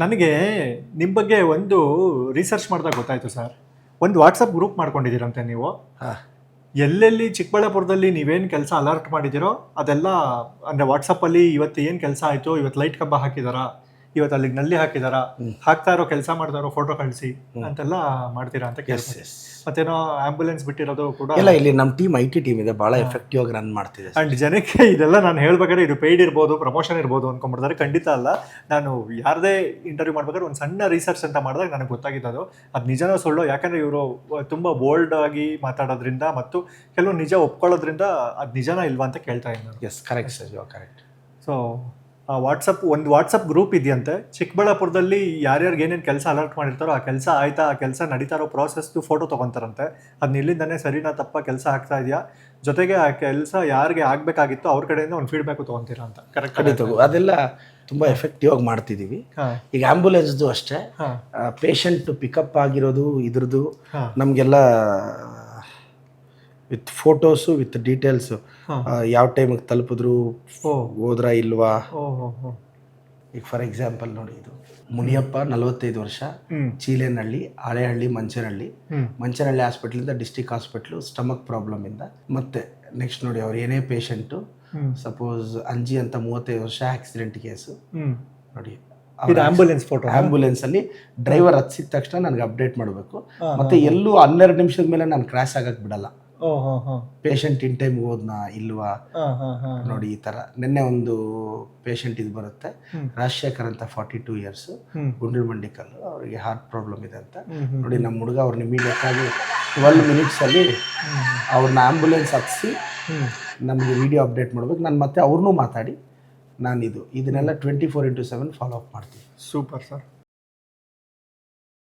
ನನಗೆ ನಿಮ್ಮ ಬಗ್ಗೆ ಒಂದು ರಿಸರ್ಚ್ ಮಾಡಿದಾಗ ಗೊತ್ತಾಯಿತು ಸರ್ ಒಂದು ವಾಟ್ಸಪ್ ಗ್ರೂಪ್ ಮಾಡ್ಕೊಂಡಿದ್ದೀರಂತೆ ನೀವು. ಎಲ್ಲೆಲ್ಲಿ ಚಿಕ್ಕಬಳ್ಳಾಪುರದಲ್ಲಿ ನೀವೇನು ಕೆಲಸ ಅಲರ್ಟ್ ಮಾಡಿದ್ದೀರೋ ಅದೆಲ್ಲ ಅಂದರೆ ವಾಟ್ಸಪ್ಪಲ್ಲಿ ಇವತ್ತು ಏನು ಕೆಲಸ ಆಯಿತು ಇವತ್ತು ಲೈಟ್ ಕಂಬ ಹಾಕಿದಾರಾ? ಇವತ್ತು ಅಲ್ಲಿಗೆ ನಲ್ಲಿ ಹಾಕಿದಾರ ಹಾಕ್ತಾ ಇರೋ ಕೆಲಸ ಮಾಡ್ತಾ ಇರೋ ಫೋಟೋ ಕಳಿಸಿ ಅಂತೆಲ್ಲ ಮಾಡ್ತೀರಾ ಅಂತ ಕೇಳ್ತೀನಿ. ಮತ್ತೇನೋ ಆಂಬ್ಯುಲೆನ್ಸ್ ಬಿಟ್ಟಿರೋದು ಕೂಡ ಇಲ್ಲ ಇಲ್ಲಿ ನಮ್ಮ ಟೀಮ್ ಐ ಟಿ ಟೀಮ್ ಇದೆ ಭಾಳ ಎಫೆಕ್ಟಿವ್ ಆಗಿ ರನ್ ಮಾಡ್ತಿದೆ ಅಂಡ್ ಜನಕ್ಕೆ ಇದೆಲ್ಲ ನಾನು ಹೇಳ್ಬೇಕಾದ್ರೆ ಇದು ಪೇಯ್ಡ್ ಇರ್ಬೋದು ಪ್ರಮೋಷನ್ ಇರ್ಬೋದು ಅನ್ಕೊಂಡ್ಬಿಡ್ತಾರೆ. ಖಂಡಿತ ಅಲ್ಲ ನಾನು ಯಾರದೇ ಇಂಟರ್ವ್ಯೂ ಮಾಡ್ಬೇಕಾದ್ರೆ ಒಂದು ಸಣ್ಣ ರಿಸರ್ಚ್ ಅಂತ ಮಾಡಿದಾಗ ನನಗೆ ಗೊತ್ತಾಗಿದ್ದು ಅದು. ನಿಜನೋ ಸುಳ್ಳು ಯಾಕಂದ್ರೆ ಇವರು ತುಂಬ ಬೋಲ್ಡ್ ಆಗಿ ಮಾತಾಡೋದ್ರಿಂದ ಮತ್ತು ಕೆಲವು ನಿಜ ಒಪ್ಕೊಳ್ಳೋದ್ರಿಂದ ಅದು ನಿಜನಾ ಇಲ್ವಾ ಅಂತ ಕೇಳ್ತಾ ಇದ್ದೀನಿ yes correct sir you correct so ಆ ವಾಟ್ಸಪ್ ಒಂದು ವಾಟ್ಸಪ್ ಗ್ರೂಪ್ ಇದೆಯಂತೆ. ಚಿಕ್ಕಬಳ್ಳಾಪುರದಲ್ಲಿ ಯಾರ್ಯಾರಿಗೆ ಏನೇನು ಕೆಲಸ ಅಲರ್ಟ್ ಮಾಡಿರ್ತಾರೋ ಆ ಕೆಲಸ ಆಯ್ತಾ ಆ ಕೆಲಸ ನಡೀತಾ ಇರೋ ಪ್ರಾಸೆಸ್ದು ಫೋಟೋ ತೊಗೊತಾರಂತೆ. ಅದನ್ನ ಇಲ್ಲಿಂದನೇ ಸರಿನಾ ತಪ್ಪ ಕೆಲಸ ಆಗ್ತಾ ಇದೆಯಾ? ಜೊತೆಗೆ ಆ ಕೆಲಸ ಯಾರಿಗೆ ಆಗಬೇಕಾಗಿತ್ತು ಅವ್ರ ಕಡೆಯಿಂದ ಒಂದು ಫೀಡ್ಬ್ಯಾಕು ತೊಗೊತೀರಾ ಅಂತ. ಕರೆಕ್ಟ್ ಖಂಡಿತ ಅದೆಲ್ಲ ತುಂಬ ಎಫೆಕ್ಟಿವ್ ಆಗಿ ಮಾಡ್ತಿದ್ದೀವಿ ಈಗ ಆ್ಯಂಬುಲೆನ್ಸ್ದು ಅಷ್ಟೇ. ಪೇಷಂಟ್ ಪಿಕಪ್ ಆಗಿರೋದು ಇದ್ರದ್ದು ನಮಗೆಲ್ಲ ವಿತ್ ಫೋಟೋಸು ವಿತ್ ಡೀಟೇಲ್ಸು. ಯಾವ ಟೈಮಿಗೆ ತಲುಪಿದ್ರು ಹೋದ್ರ ಇಲ್ವಾ? ಈಗ ಫಾರ್ ಎಕ್ಸಾಂಪಲ್ ನೋಡಿ ಇದು. ಮುನಿಯಪ್ಪ ನಲವತ್ತೈದು ವರ್ಷ ಚೀಲೇನಹಳ್ಳಿ ಹಳೆಹಳ್ಳಿ ಮಂಚನಹಳ್ಳಿ. ಮಂಚನಹಳ್ಳಿ ಹಾಸ್ಪಿಟ್ಲಿಂದ ಡಿಸ್ಟಿಕ್ ಹಾಸ್ಪಿಟ್ಲು ಸ್ಟಮಕ್ ಪ್ರಾಬ್ಲಮಿಂದ ಮತ್ತೆ ನೆಕ್ಸ್ಟ್ ನೋಡಿ ಅವ್ರು ಏನೇ ಪೇಷಂಟು ಸಪೋಸ್ ಅಂಜಿ ಅಂತ ಮೂವತ್ತೈದು ವರ್ಷ ಆಕ್ಸಿಡೆಂಟ್ ಕೇಸು. ನೋಡಿ ಆಂಬುಲೆನ್ಸ್ ಫೋಟೋ? ಆಂಬುಲೆನ್ಸ್ ಅಲ್ಲಿ ಡ್ರೈವರ್ ಹತ್ತಿದ ತಕ್ಷಣ ನನಗೆ ಅಪ್ಡೇಟ್ ಮಾಡಬೇಕು. ಮತ್ತೆ ಎಲ್ಲೂ ಹನ್ನೆರಡು ನಿಮಿಷದ ಮೇಲೆ ನಾನು ಕ್ರಾಶ್ ಆಗಕ್ಕೆ ಬಿಡಲ್ಲ. ಪೇಷಂಟ್ ಇನ್ ಟೈಮ್ ಹೋದ್ನಾ ಇಲ್ವಾ? ನೋಡಿ ಈ ತರ ನಿನ್ನೆ ಒಂದು ಪೇಷಂಟ್ ಇದು ಬರುತ್ತೆ. ರಾಜಶೇಖರ್ ಅಂತ ಫಾರ್ಟಿ ಟೂ ಇಯರ್ಸ್ ಹ್ಞೂ ಗುಂಡಲ್ ಮಂಡಿಕಲ್ಲು ಅವರಿಗೆ ಹಾರ್ಟ್ ಪ್ರಾಬ್ಲಮ್ ಇದೆ ಅಂತ. ನೋಡಿ ನಮ್ಮ ಹುಡುಗ ಅವ್ರನ್ನ ಇಮಿಡಿಯೇಟ್ ಆಗಿ ಟ್ವೆಲ್ ಮಿನಿಟ್ಸಲ್ಲಿ ಅವ್ರನ್ನ ಆಂಬುಲೆನ್ಸ್ ಹತ್ತಿಸಿ ಹ್ಞೂ ನಮಗೆ ವಿಡಿಯೋ ಅಪ್ಡೇಟ್ ಮಾಡ್ಬೇಕು. ನಾನು ಮತ್ತೆ ಅವ್ರನ್ನೂ ಮಾತಾಡಿ ನಾನಿದು. ಇದನ್ನೆಲ್ಲ twenty four into seven follow up ಮಾಡ್ತೀನಿ. Super sir.